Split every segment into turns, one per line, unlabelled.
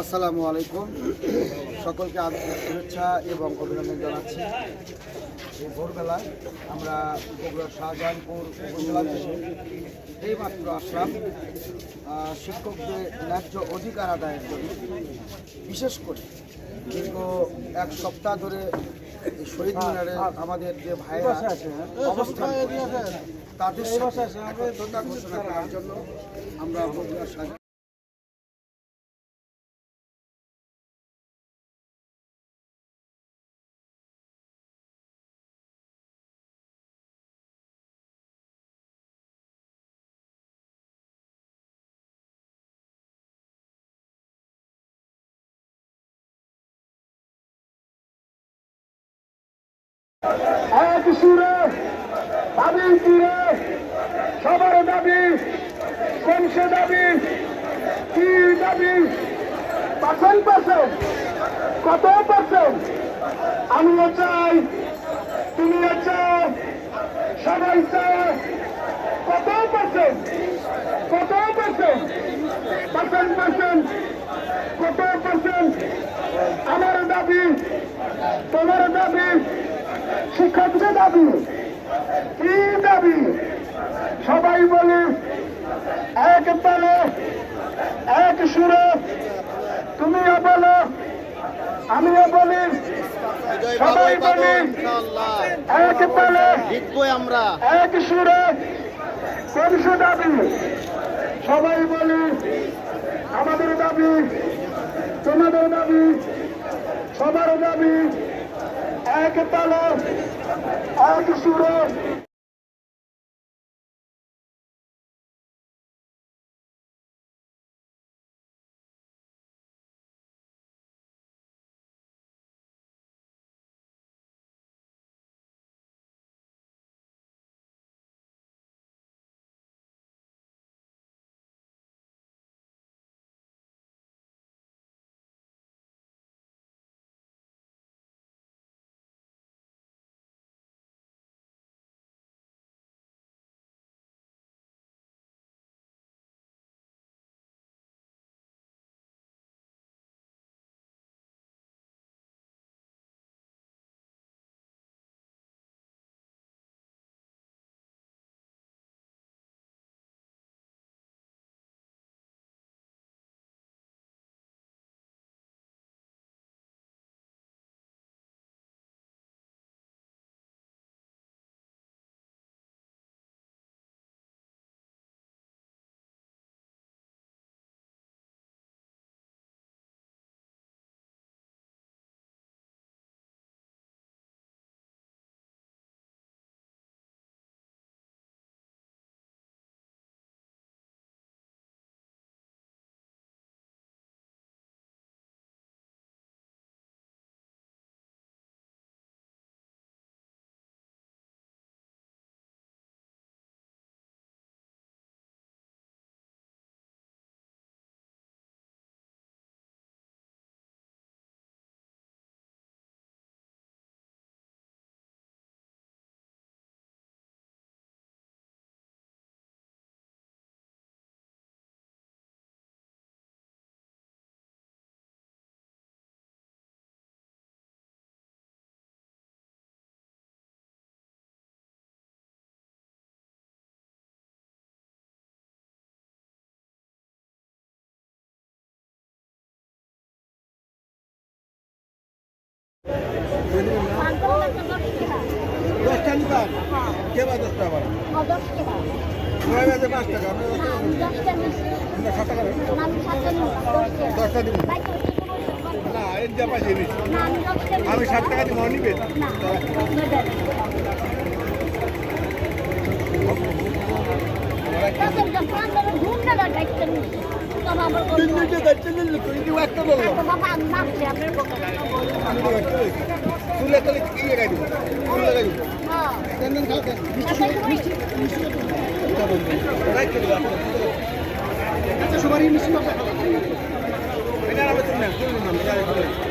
আসসালামু আলাইকুম। সকলকে শুভেচ্ছা এবং অভিনন্দন জানাচ্ছি। এই ভোরবেলায় আমরা বগুড়ার শাহজাহানপুর উপজেলা থেকে এইমাত্র আসলাম। শিক্ষকদের ন্যায্য অধিকার আদায়ের জন্য। বিশেষ করে দীর্ঘ এক সপ্তাহ ধরে শহীদ মিনারে আমাদের যে ভাইরা অবস্থান তাদের সাথে ঘোষণা করার জন্য আমরা
এক সুরে দাবি তীরে, সবার দাবি, কমসে দাবি, কি দাবি? পার্সেন্ট পার্সেন্ট কত পার্সেন্ট আমিও চাই, তুমিও চাও, সবাই চায়। কত পার্সেন্ট কত পার্সেন্ট পার্সেন্ট পার্সেন্ট কত পার্সেন্ট আমার দাবি, তোমার দাবি শিক্ষকদের দাবি কি দাবি? সবাই বলি এক তালে এক সুরে। তুমিও বলো আমিও বলি। সবাই বলি এক তালে
আমরা।
এক সুরে। কমসে দাবি? সবাই বলি আমাদের দাবি তোমাদের দাবি সবার দাবি। এক তালে এক সুরে।
নয় পাঁচ টাকা সাত টাকা দশটা দিব না আমি ষাট টাকা দিব আচ্ছা আমরা চুল না চুল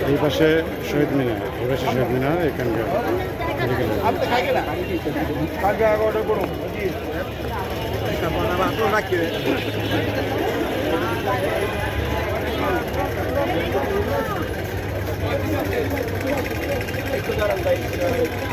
না
পাশে শহীদ মিনার এই পাশে শহীদ মিনার এখানকার মেডিকেল
Thank you.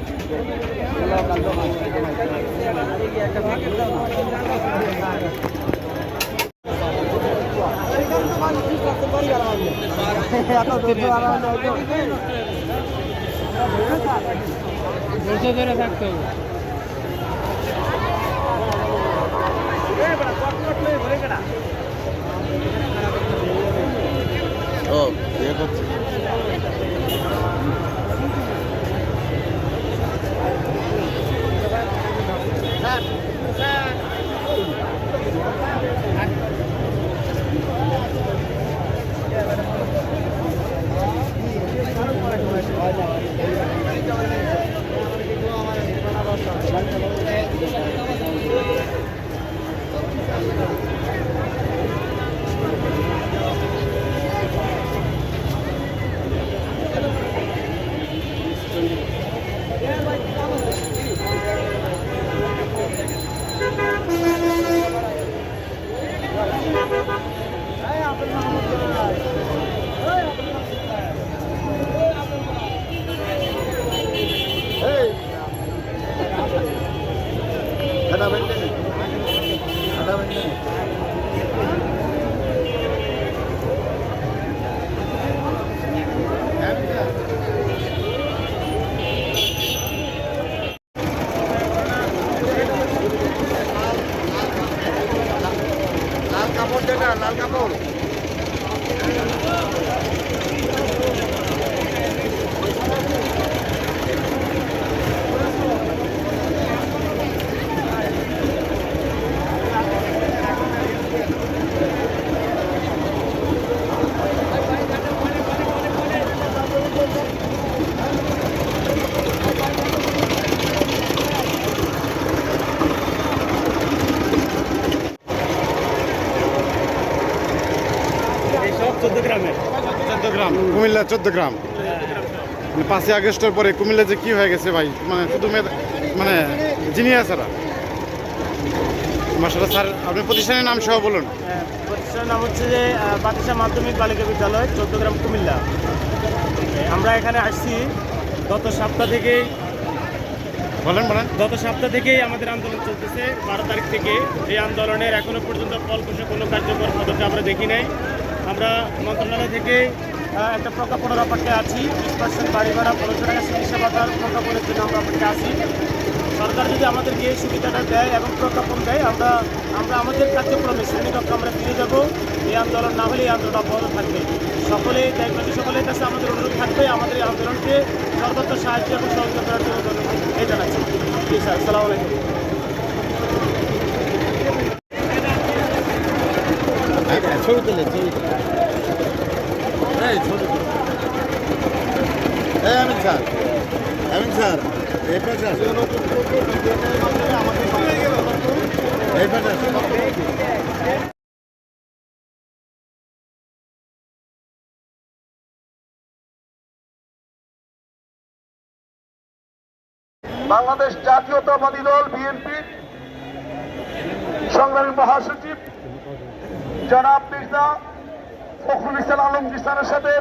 চলে মাছ আছে বিরিয়ানি আছে পোলাও আছে
গ্রাম। কুমিল্লা চোদ্দ গ্রাম। মানে পাঁচই আগস্টের পরে কুমিল্লা যে কি হয়ে গেছে ভাই? মানে শুধু মেয়ে- মানে জিনিয়াস এরা মাসাল্লাহ স্যার আপনি প্রতিষ্ঠানের নাম সহ বলুন।
প্রতিষ্ঠানের নাম হচ্ছে যে বাতিসা মাধ্যমিক বালিকা বিদ্যালয় চৌদ্দগ্রাম কুমিল্লা। আমরা এখানে আসছি গত সপ্তাহ থেকেই।
বলেন বলেন।
গত সপ্তাহ থেকেই আমাদের আন্দোলন চলতেছে। বারো তারিখ থেকে এই আন্দোলনের এখনও পর্যন্ত ফলপ্রসূ কোনো কার্যকর পদক্ষেপ আমরা দেখি নাই। আমরা মন্ত্রণালয় থেকে একটা প্রজ্ঞাপনের অপেক্ষায় আছি। বিশ পার্সেন্ট বাড়ি ভাড়া, পনেরোশো টাকা চিকিৎসা প্রজ্ঞাপনের জন্য আমরা অপেক্ষা আছি। সরকার যদি আমাদেরকে এই সুবিধাটা দেয় এবং প্রজ্ঞাপন দেয়, আমরা আমরা আমাদের কার্যক্রমে শ্রেণীকক্ষ আমরা ফিরে যাব। এই আন্দোলন না হলে এই আন্দোলন অব্যাহত থাকবে। সকলে দেশবাসী সকলের কাছে আমাদের অনুরোধ থাকবে, আমাদের এই আন্দোলনকে সর্বত্র সাহায্য এবং সহযোগিতা করার জন্য এই জানাচ্ছি। জি, স্যার, আসসালামু আলাইকুম।
বাংলাদেশ জাতীয়তাবাদী দল বিএনপি সংগ্রামী মহাসচিব জনাব মির্জা ফখরুল ইসলাম আলমগীর স্যারের সাথে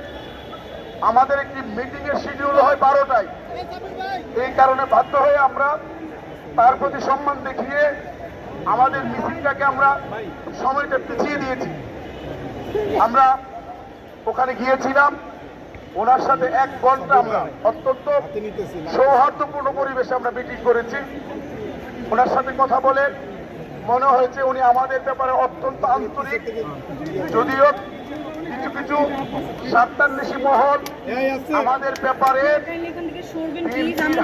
আমাদের একটি মিটিং এর শিডিউল হয় বারোটায়। এই কারণে বাধ্য হয়ে আমরা তার প্রতি সম্মান দেখিয়ে আমাদের মিছিলটাকে আমরা সময়টা পিছিয়ে দিয়েছি। আমরা ওখানে গিয়েছিলাম, ওনার সাথে এক ঘণ্টা আমরা অত্যন্ত সৌহার্দ্যপূর্ণ পরিবেশে আমরা মিটিং করেছি। ওনার সাথে কথা বলে মনে হয়েছে উনি আমাদের ব্যাপারে অত্যন্ত আন্তরিক। যদিও কিছু কিছু মহল আমাদের ব্যাপারে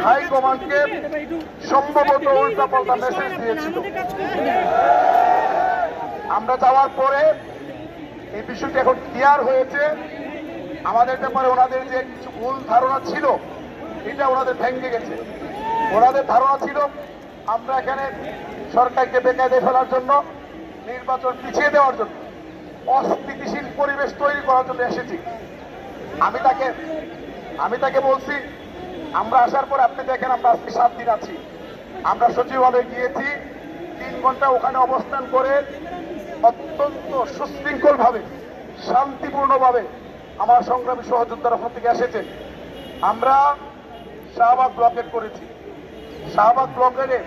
হাইকমান্ডকে সম্ভবত উল্টাপাল্টা মেসেজ দিয়েছিল। আমরা যাওয়ার পরে এই বিষয়টি এখন ক্লিয়ার হয়েছে। আমাদের ব্যাপারে ওনাদের যে কিছু ভুল ধারণা ছিল এটা ওনাদের ভেঙে গেছে। ওনাদের ধারণা ছিল আমরা এখানে সরকারকে বেকায়দে ফেলার জন্য নির্বাচন পিছিয়ে দেওয়ার জন্য। অস্থিতিশীল পরিবেশ তৈরি করার জন্য এসেছি। আমি তাকে আমি তাকে বলছি, আমরা আসার পর আপনি দেখেন আমরা আজকে সাত দিন আছি। আমরা সচিবালয়ে গিয়েছি, তিন ঘণ্টা ওখানে অবস্থান করে অত্যন্ত সুশৃঙ্খলভাবে, শান্তিপূর্ণভাবে আমার সংগ্রামী সহযোদ্ধারা ওখান থেকে এসেছে। আমরা শাহবাগ ব্লকেট করেছি। শাহবাগ ব্লকেরে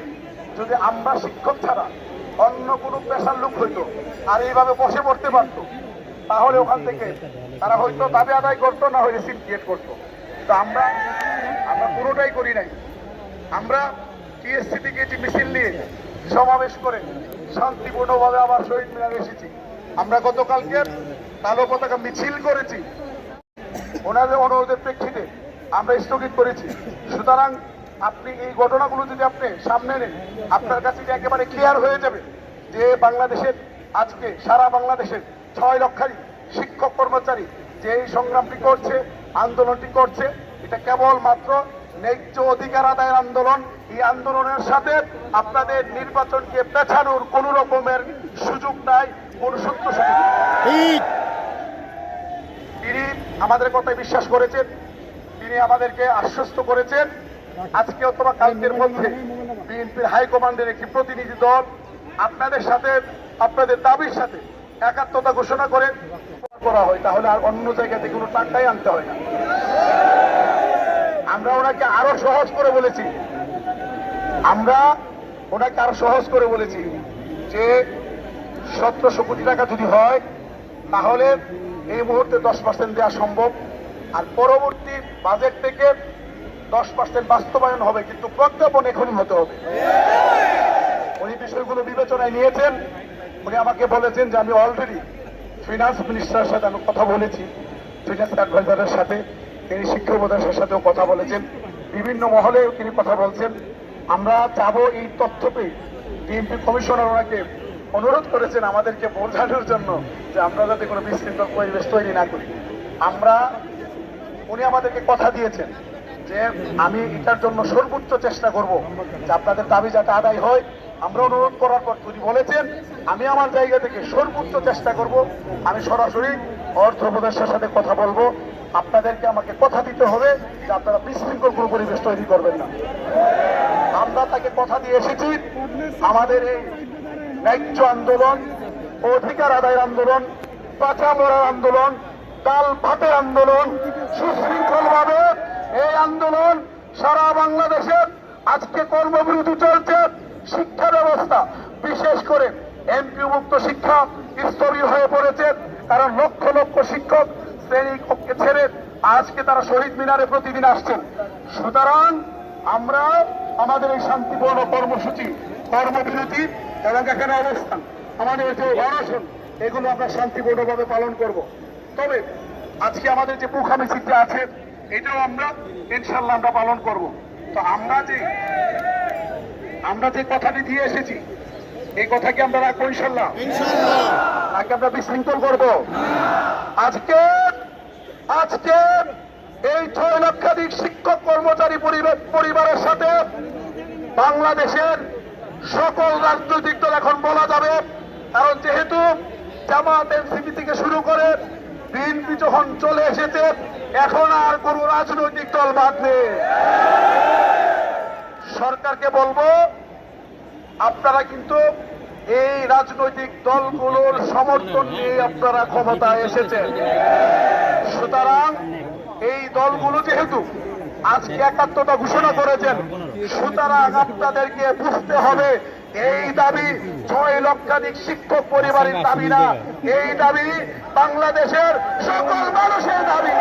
যদি আমরা শিক্ষক ছাড়া অন্য কোনো পেশার লোক হইতো আর এইভাবে বসে পড়তে পারতো। তাহলে ওখান থেকে তারা হয়তো দাবি আদায় করতো, না হয় রিসিভ ক্রিয়েট করতো। তো আমরা আমরা পুরোটাই করি নাই। আমরা টিএসসি থেকে যে মিছিল নিয়ে সমাবেশ করে শান্তিপূর্ণভাবে আবার শহীদ মিনারে এসেছি। আমরা গতকালকে কালো পতাকা মিছিল করেছি। ওনাদের অনুরোধের প্রেক্ষিতে আমরা স্থগিত করেছি। সুতরাং আপনি এই ঘটনাগুলো যদি আপনি সামনে নেন আপনার কাছে যে একেবারে ক্লিয়ার হয়ে যাবে যে বাংলাদেশের আজকে সারা বাংলাদেশের ছয় লক্ষারই শিক্ষক কর্মচারী যে এই সংগ্রামটি করছে আন্দোলনটি করছে এটা কেবল মাত্র ন্যায্য অধিকার আদায়ের আন্দোলন। এই আন্দোলনের সাথে আপনাদের নির্বাচনকে পেছানোর কোন রকমের সুযোগ নাই কোন সত্য সুযোগ তিনি আমাদের কথায় বিশ্বাস করেছেন তিনি আমাদেরকে আশ্বস্ত করেছেন। আজকে অথবা কালকের মধ্যে বিএনপির হাইকমান্ডের একটি প্রতিনিধি দল আপনাদের সাথে, আপনাদের দাবির সাথে একাত্মতা ঘোষণা করে করা হয়, তাহলে আর অন্য জায়গা থেকে কোনো টাকাই আনতে হয় না। আমরা ওনাকে আরও সহজ করে বলেছি। আমরা ওনাকে আরও সহজ করে বলেছি যে সতেরোশো কোটি টাকা যদি হয়, তাহলে এই মুহূর্তে দশ পার্সেন্ট দেওয়া সম্ভব। আর পরবর্তী বাজেট থেকে দশ পার্সেন্ট বাস্তবায়ন হবে, কিন্তু প্রজ্ঞাপন এখনই হতে হবে। উনি বিষয়গুলো বিবেচনায় নিয়েছেন। উনি আমাকে বলেছেন যে আমি অলরেডি ফিনান্স মিনিস্টারের সাথে আমি কথা বলেছি ফিনান্স অ্যাডভাইজারের সাথে। তিনি শিক্ষা উপদেশের সাথেও কথা বলেছেন। বিভিন্ন মহলেও তিনি কথা বলছেন। আমরা চাবো এই তথ্য পেয়ে বিএনপি কমিশনার ওনাকে অনুরোধ করেছেন আমাদেরকে বোঝানোর জন্য যে আমরা যাতে কোনো বিশৃঙ্খল পরিবেশ তৈরি না করি। আমরা, উনি আমাদেরকে কথা দিয়েছেন। যে আমি এটার জন্য সর্বোচ্চ চেষ্টা করব যে আপনাদের দাবি যাতে আদায় হয়। আমরা অনুরোধ করার পর তিনি বলেছেন, আমি আমার জায়গা থেকে সর্বোচ্চ চেষ্টা করব। আমি সরাসরি অর্থ উপদেষ্টার সাথে কথা বলব। আপনাদেরকে আমাকে কথা দিতে হবে যে আপনারা বিশৃঙ্খল কোনো পরিবেশ তৈরি করবেন না। আমরা তাকে কথা দিয়ে এসেছি, আমাদের এই ন্যায্য আন্দোলন, অধিকার আদায়ের আন্দোলন পাচা মরার আন্দোলন কাল ভাতের আন্দোলন সুশৃঙ্খল ভাবে এই আন্দোলন সারা বাংলাদেশের আজকে কর্মবিরতি চলছে, শিক্ষা ব্যবস্থা, বিশেষ করে এমপি মুক্ত শিক্ষা স্তরীয় হয়ে পড়েছে। কারণ লক্ষ লক্ষ শিক্ষক শ্রেণি কক্ষে ছেড়ে আজকে তারা শহীদ মিনারে প্রতিদিন আসছেন। সুতরাং আমরা আমাদের এই শান্তিপূর্ণ কর্মসূচি, কর্মবিরতি এবং এখানে অবস্থান। আমাদের যে অনশন, এগুলো আমরা শান্তিপূর্ণভাবে পালন করব। তবে আজকে আমাদের যে পুখা মিছিলটা আছে এটাও আমরা ইনশাল্লাহ আমরা পালন করব। তো আমরা যে আমরা যে কথাটি দিয়ে এসেছি এই কথা কি আমরা রাখব ইনশাল্লাহ নাকি আমরা বিশৃঙ্খল করব? আজকে আজকে এই ছয় লক্ষাধিক শিক্ষক কর্মচারী পরিবার- পরিবারের সাথে বাংলাদেশের সকল রাজনৈতিক দল এখন বলা যাবে। কারণ যেহেতু জামাত এনসিপি থেকে শুরু করে বিএনপি যখন চলে এসেছে, এখন আর কোন রাজনৈতিক দল বাদ নেই। সরকারকে বলব, আপনারা কিন্তু এই রাজনৈতিক দলগুলোর সমর্থন নিয়ে আপনারা ক্ষমতায় এসেছেন। সুতরাং এই দলগুলো যেহেতু আজকে একাত্মতা ঘোষণা করেছেন, সুতরাং আপনাদেরকে বুঝতে হবে এই দাবি ছয় লক্ষাধিক শিক্ষক পরিবারের দাবি না। এই দাবি বাংলাদেশের সকল মানুষের দাবি।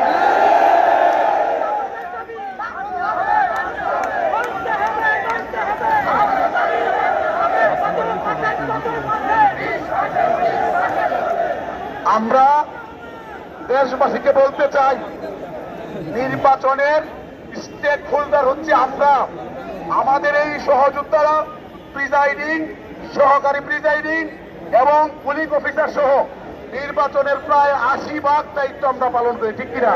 আমরা দেশবাসীকে বলতে চাই নির্বাচনের স্টেক হোল্ডার হচ্ছে আমরা। আমাদের এই সহযোদ্ধারা প্রিজাইডিং সহকারী প্রিজাইডিং এবং পুলিশ অফিসার সহ নির্বাচনের প্রায় আশি ভাগ দায়িত্ব আমরা পালন করি, ঠিক কিনা?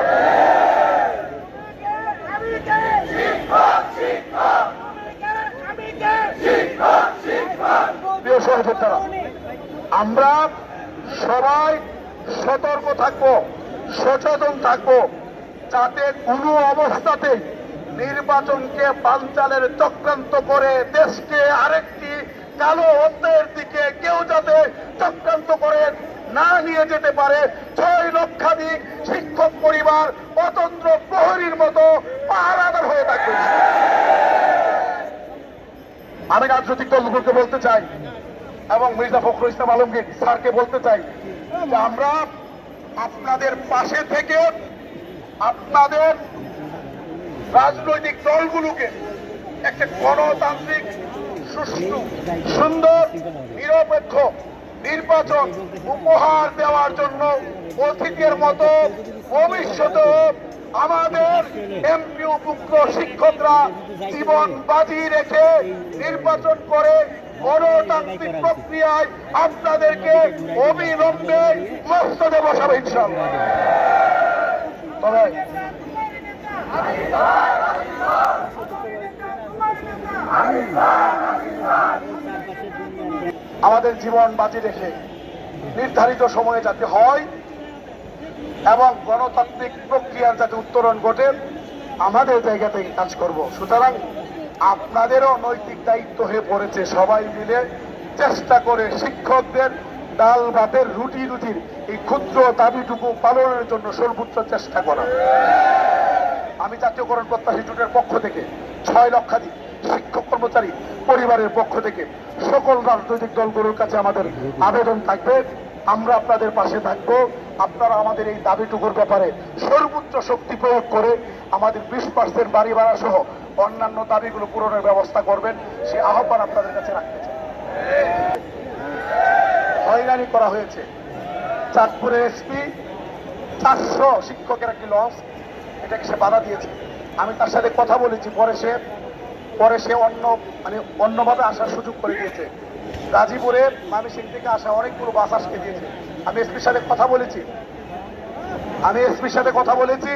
আমরা সবাই সতর্ক থাকব, সচেতন থাকব, যাতে কোনো অবস্থাতে নির্বাচনকে পাঞ্চালের চক্রান্ত করে দেশকে আরেকটি কালো অধ্যায়ের দিকে কেউ যাতে চক্রান্ত করে না নিয়ে যেতে পারে, ছয় লক্ষাধিক শিক্ষক পরিবার অতন্ত্র প্রহরীর মতো পাহারাদার হয়ে থাকবে। আমি রাজনৈতিক দলগুলোকে বলতে চাই এবং মির্জা ফখরুল ইসলাম আলমগীর স্যারকে বলতে চাই যে আমরা আপনাদের পাশে থেকে আপনাদের রাজনৈতিক দলগুলোকে একটা গণতান্ত্রিক, সুষ্ঠু, সুন্দর, নিরপেক্ষ নির্বাচন উপহার দেওয়ার জন্য অতীতের মতো ভবিষ্যতে আমাদের এমপি উপক্র শিক্ষকরা জীবন বাজি রেখে নির্বাচন করে গণতান্ত্রিক প্রক্রিয়ায় আপনাদেরকে অবিলম্বে মস্তদে বসাবে ইনশাল্লাহ তবে আমাদের জীবন বাজি রেখে নির্ধারিত সময়ে যাতে হয় এবং গণতান্ত্রিক প্রক্রিয়ার যাতে উত্তরণ ঘটে, আমাদের জায়গা থেকে কাজ করব। সুতরাং আপনাদেরও নৈতিক দায়িত্ব হয়ে পড়েছে সবাই মিলে। চেষ্টা করে শিক্ষকদের ডাল ভাতের রুটি রুটির এই ক্ষুদ্র দাবিটুকু পালনের জন্য সর্বোচ্চ চেষ্টা করা। আমি জাতীয়করণ প্রত্যাশী জোটের পক্ষ থেকে ছয় লক্ষাধিক শিক্ষক কর্মচারী পরিবারের পক্ষ থেকে সকল রাজনৈতিক দলগুলোর কাছে আমাদের আবেদন থাকবে। আমরা আপনাদের পাশে থাকব। আপনারা আমাদের এই দাবিটুকুর ব্যাপারে সর্বোচ্চ শক্তি প্রয়োগ করে আমাদের বিশ পার্সেন্ট বাড়ি ভাড়া সহ অন্যান্য দাবিগুলো পূরণের ব্যবস্থা করবেন। সে আহ্বান আপনাদের কাছে রাখতে চাই। হয়রানি করা হয়েছে। চাঁদপুরের এসপি, চারশো শিক্ষকের একটি লঞ্চ এটাকে সে বাধা দিয়েছে। আমি তার সাথে কথা বলেছি পরে সে পরে সে অন্য মানে অন্যভাবে আসার সুযোগ করে দিয়েছে। গাজীপুরে মামিসিং থেকে আসা অনেকগুলো বাস আজকে দিয়েছে। আমি এসপির সাথে কথা বলেছি। আমি এসপির সাথে কথা বলেছি।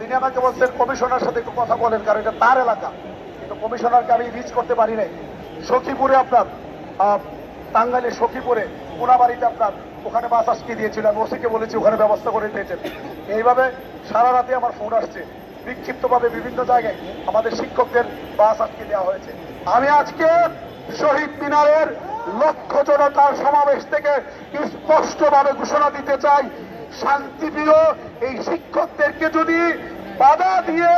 তিনি আমাকে বলছেন কমিশনার সাথে একটু কথা বলেন কারণ এটা তার এলাকা। কিন্তু কমিশনারকে আমি রিচ করতে পারি নাই। সখীপুরে আপনার আহ, টাঙ্গাইলে সখীপুরে কোনাবাড়িতে আপনার ওখানে বাস আজকে দিয়েছিল, আমি ওসিকে বলেছি ওখানে ব্যবস্থা করে দিয়েছেন এইভাবে সারা রাতে আমার ফোন আসছে। বিক্ষিপ্তভাবে বিভিন্ন জায়গায় আমাদের শিক্ষকদের বাস আটকে দেওয়া হয়েছে। আমি আজকে শহীদ মিনারের লক্ষ জনতার সমাবেশ থেকে স্পষ্টভাবে ঘোষণা দিতে চাই, শান্তিপ্রিয় এই শিক্ষকদেরকে যদি বাধা দিয়ে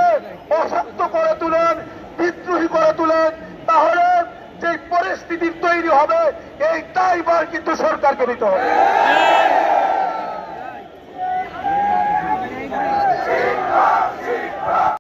অশান্ত করে তুলেন, বিদ্রোহী করে তুলেন, তাহলে যে পরিস্থিতি তৈরি হবে এই দায়ভার কিন্তু সরকারকে নিতে হবে।